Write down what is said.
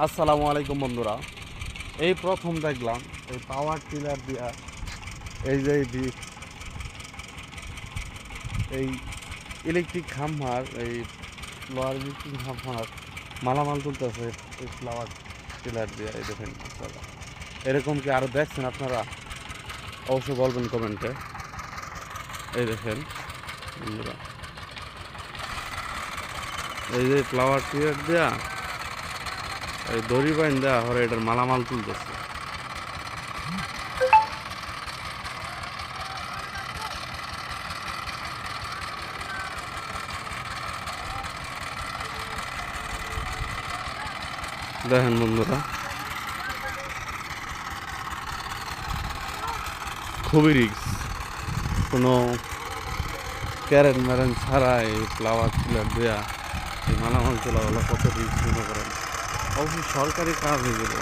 আসসালামু আলাইকুম বন্ধুরা। এই প্রথম দেখলাম এই পাওয়ার টিলার দিয়া এই যে এই ইলেকট্রিক খাম্পার এই লোহার ইলেকট্রিক খাম্পার মালামাল তুলতেছে এই ফ্লাওয়ার টিলার দিয়া, এই দেখেন এরকম কি আরও দেখছেন আপনারা? অবশ্যই বলবেন কমেন্টে। এই দেখেন বন্ধুরা। এই যে ফ্লাওয়ার টিলার দেয়া দড়ি বাইন দেওয়া হরে এটার মালামাল তুলতেছে। দেখেন বন্ধুরা, খুবই রিক্স কোনো ক্যারেন ম্যারেন ছাড়া এই ফ্লাওয়ার টিলার দেয়া, এই মালামাল তোলা হলো কত রিক্স মনে করেন? অবশ্যই সরকারি কাজ এগুলো